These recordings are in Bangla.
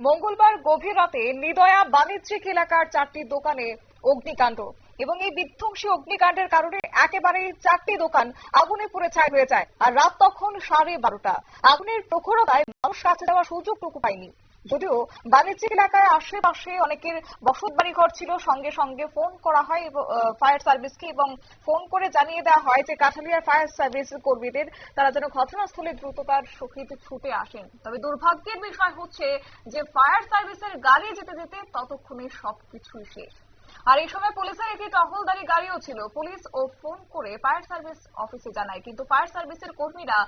মঙ্গলবার গভীর রাতে নিদয়া বাণিজ্যিক এলাকার চারটি দোকানে অগ্নিকাণ্ড। এবং এই বিধ্বংসী অগ্নিকাণ্ডের কারণে একেবারে চারটি দোকান আগুনে পুড়ে ছাই হয়ে যায়। আর রাত তখন সাড়ে বারোটা। আগুনের প্রখরতায় মানুষ কাছে যাওয়ার সুযোগটুকু পায়নি। যদিও বাণিজ্যিক এলাকায় আশেপাশে অনেকের বসত বাড়ি ঘর ছিল, সঙ্গে সঙ্গে ফোন করা হয় ফায়ার সার্ভিসকে এবং ফোন করে জানিয়ে দেওয়া হয় যে কাঠালিয়ার ফায়ার সার্ভিস কর্মীদের তারা যেন ঘটনাস্থলে দ্রুততার সহিত ছুটে আসেন। তবে দুর্ভাগ্যের বিষয় হচ্ছে যে ফায়ার সার্ভিসের গাড়ি যেতে যেতে ততক্ষণে সবকিছুই শেষ। আর এই সময় পুলিশের একটি টহলদারি গাড়িও ছিল। পুলিশ ও ফোন করে ফায়ার সার্ভিস অফিসে জানায়, কিন্তু ফায়ার সার্ভিসের কর্মীরা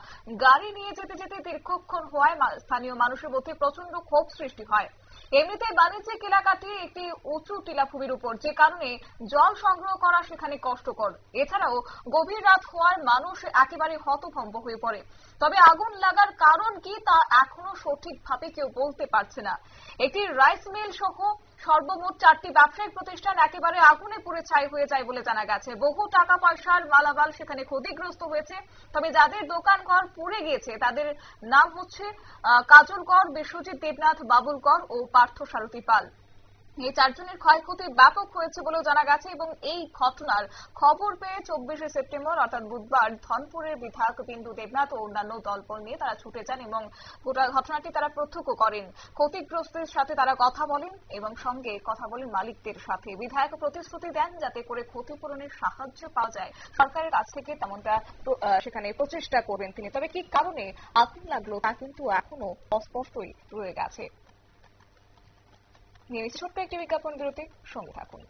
গাড়ি নিয়ে যেতে যেতে দীর্ঘক্ষণ হওয়ায় স্থানীয় মানুষের মধ্যে প্রচণ্ড ক্ষোভ সৃষ্টি হয়। এমনিতে বাণিজ্যিক এলাকাটি একটি উঁচু টিলাভূমির উপর যে কারণে জল সংগ্রহ করা সেখানে কষ্টকর। এছাড়াও গভীর রাত হওয়ার মানুষ একেবারে হতভম্ব হয়ে পড়ে। তবে আগুন লাগার কারণ কি তা এখনও সঠিকভাবে কেউ বলতে পারছে না। একটি রাইস মিল সহ সর্বমোট চারটি ব্যবসায়িক প্রতিষ্ঠান একেবারে আগুনে পুড়ে ছাই হয়ে যায় বলে জানা গেছে। বহু টাকা পয়সার মালামাল সেখানে ক্ষতিগ্রস্ত হয়েছে। তবে যাদের দোকান ঘর পুড়ে গিয়েছে তাদের নাম হচ্ছে আহ, কাজল বিশ্বজিৎ দেবনাথ বাবুল কর ও পার্থ সারথী পাল। এই চারজনের ক্ষয়ক্ষতি ব্যাপক হয়েছে বলেও জানা গেছে এবং এই ঘটনার খবর পেয়ে চব্বিশে সেপ্টেম্বর, অর্থাৎ বুধবার, ধনপুরের বিধায়ক বিন্দু দেবনাথ ও অন্যান্য দলবল নিয়ে তারা ছুটে যান এবং গোটা ঘটনাটি তারা প্রত্যক্ষ করেন। ক্ষতিগ্রস্তের সাথে তারা কথা বলেন এবং সঙ্গে কথা বলেন মালিকদের সাথে। বিধায়ক প্রতিশ্রুতি দেন যাতে করে ক্ষতিপূরণের সাহায্য পাওয়া যায়। সরকারের কাছ থেকে তেমনটা সেখানে প্রচেষ্টা করবেন তিনি। তবে কি কারণে আগুন লাগল তা কিন্তু এখনও অস্পষ্টই রয়ে গেছে। নিয়ে ছোট্ট একটি বিজ্ঞাপন বিরতি সঙ্গে থাকুন।